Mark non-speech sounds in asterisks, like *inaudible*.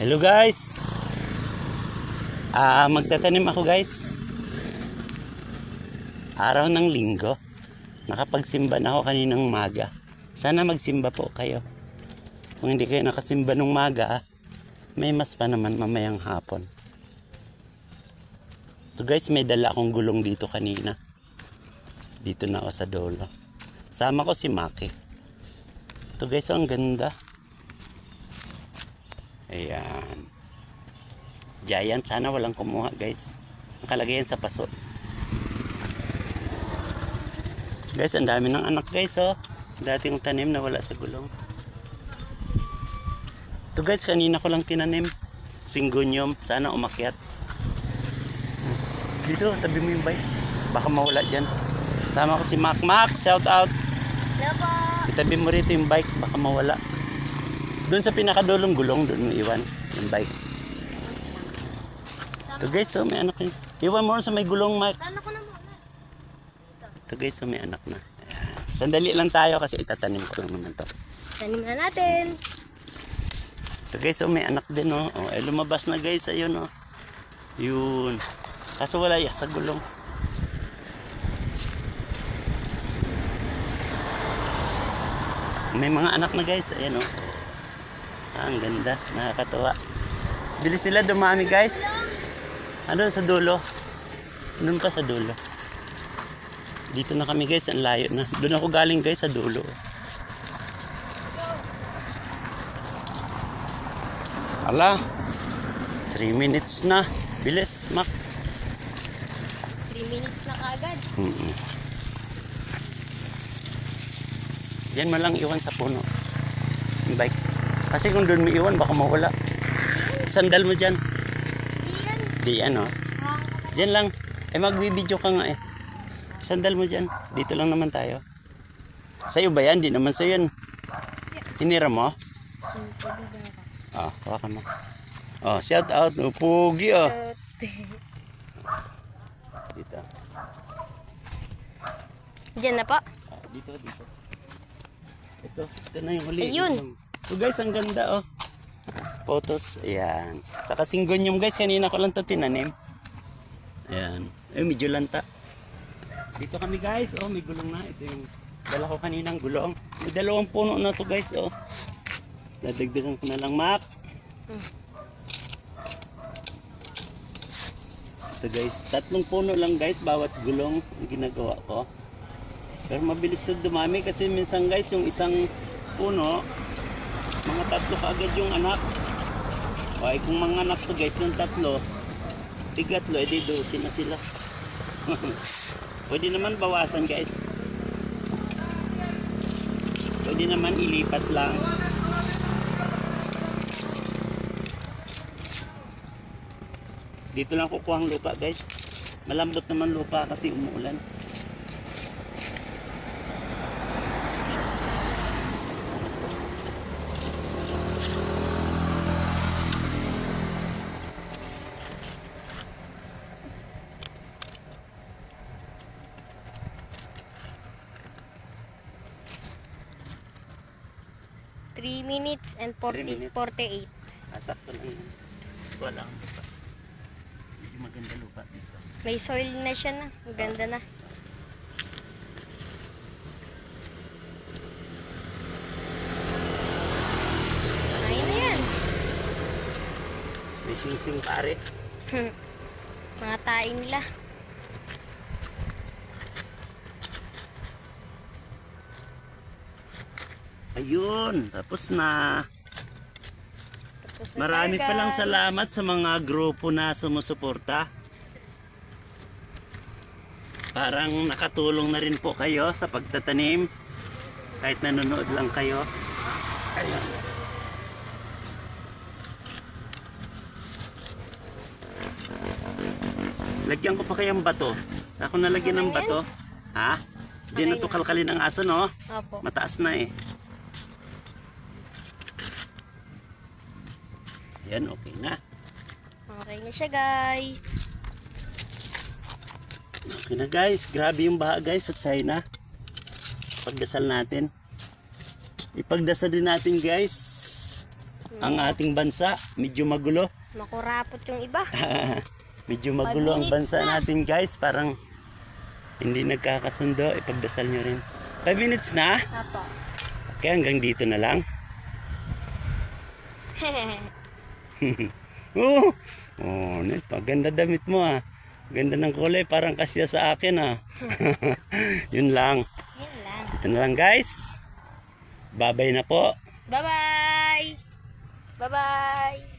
Hello guys. Ah, magtatanim ako guys. Araw ng linggo. Nakapagsimba na ako kaninang maga. Sana magsimba po kayo. Kung hindi kayo nakasimba nung maga, may mas pa naman mamayang hapon. So guys, may dala akong gulong dito kanina. Dito na ako sa dolo. Sama ko si Maki. Ito guys, oh, ang ganda. Ayan. Giant, sana walang kumuha guys. Nakalagay yan sa paso. Guys, ang dami ng anak guys oh. Dating tanim na wala sa gulong. Ito guys, kanina ko lang tinanim. Singgonyom, sana umakyat. Dito, tabi mo yung bike. Baka mawala dyan. Sama ko si Mac Mac, shout out. Hello. Itabi mo rito yung bike, baka mawala. Doon sa pinakadulong gulong, doon mo iwan yung bike. Ito guys, oh, may anak yun. Iwan mo sa may gulong, Mike. Saan ako na muna? Ito guys, oh, may anak na. Ayan. Sandali lang tayo kasi itatanim ko lang naman to. Tanim na natin. Ito guys, oh, may anak din, oh. oh eh, lumabas na guys, ayun, oh. Yun. Kaso wala yan sa gulong. May mga anak na guys, ayan, oh. Ah, ang ganda, nakakatuwa. Bilis nila dumami guys. Ano sa dulo? Doon pa sa dulo. Dito na kami guys, ang layo na. Doon ako galing guys sa dulo. Ala, 3 minutes na. Bilis, Mac. 3 minutes na kaagad. Mm-mm. Diyan mo lang iwan sa puno. Yung bike. Kasi kung doon mo iwan, baka mawala. Sandal mo dyan. Di yan. Di ano. Ah, Diyan lang. Eh magbibideo ka nga eh. Sandal mo dyan. Dito lang naman tayo. Sa'yo ba yan? Di naman sa'yo yan. Tinira mo? Ah, hawakan mo. Oh, shout out. Oh, Pugi oh. Dito. Diyan na po. Ah, dito, dito. Ito, ito na yung huli. Ayun. So guys, ang ganda oh. Photos, ayan. Saka singgonyum guys, kanina ko lang to tinanim. Ayan. Eh, medyo lanta. Dito kami guys, oh, may gulong na. Ito yung dala ko kaninang gulong. May dalawang puno na to guys, oh. Dadagdagan ko na lang, Mac. Ito guys, tatlong puno lang guys, bawat gulong ang ginagawa ko. Pero mabilis to dumami kasi minsan guys, yung isang puno, mga tatlo kaagad yung anak. O ay kung mga anak to guys, ng tatlo, tigatlo, edi dosi na sila. *laughs* Pwede naman bawasan guys. Pwede naman ilipat lang. Dito lang kukuha ang lupa guys. Malambot naman lupa kasi umuulan. Three minutes and 40, Three minutes. 48. Asakto lang yan. Wala ang lupa. Hindi maganda lupa dito. May soil na siya na. Ang ganda na. Ayun na yan. May sing-sing pare. *laughs* Mga tain nila. Ayun, tapos na. Tapos na Marami tayo, pa lang guys. salamat sa mga grupo na sumusuporta. Parang nakatulong na rin po kayo sa pagtatanim. Kahit nanonood lang kayo. Ayun. Lagyan ko pa kayang bato. Ako nalagyan ng yan? bato. Ha? Di na to kalkalin ng aso, no? Opo. Mataas na eh. Yan, okay na. Okay na siya guys. Okay na guys, grabe yung baha guys sa China. Pagdasal natin. ipagdasal din natin guys ang ating bansa. Medyo magulo. Makurapot yung iba. *laughs* Medyo magulo ang bansa na. natin guys. Parang hindi nagkakasundo. Ipagdasal nyo rin. 5 minutes na. Apo. Okay, hanggang dito na lang. *laughs* *laughs* Oh, oh, net, ganda damit mo ah. Ganda ng kulay, parang kasya sa akin ah. *laughs* Yun lang. Yan lang. Ito na lang guys. Babay na po. Bye-bye! Bye-bye!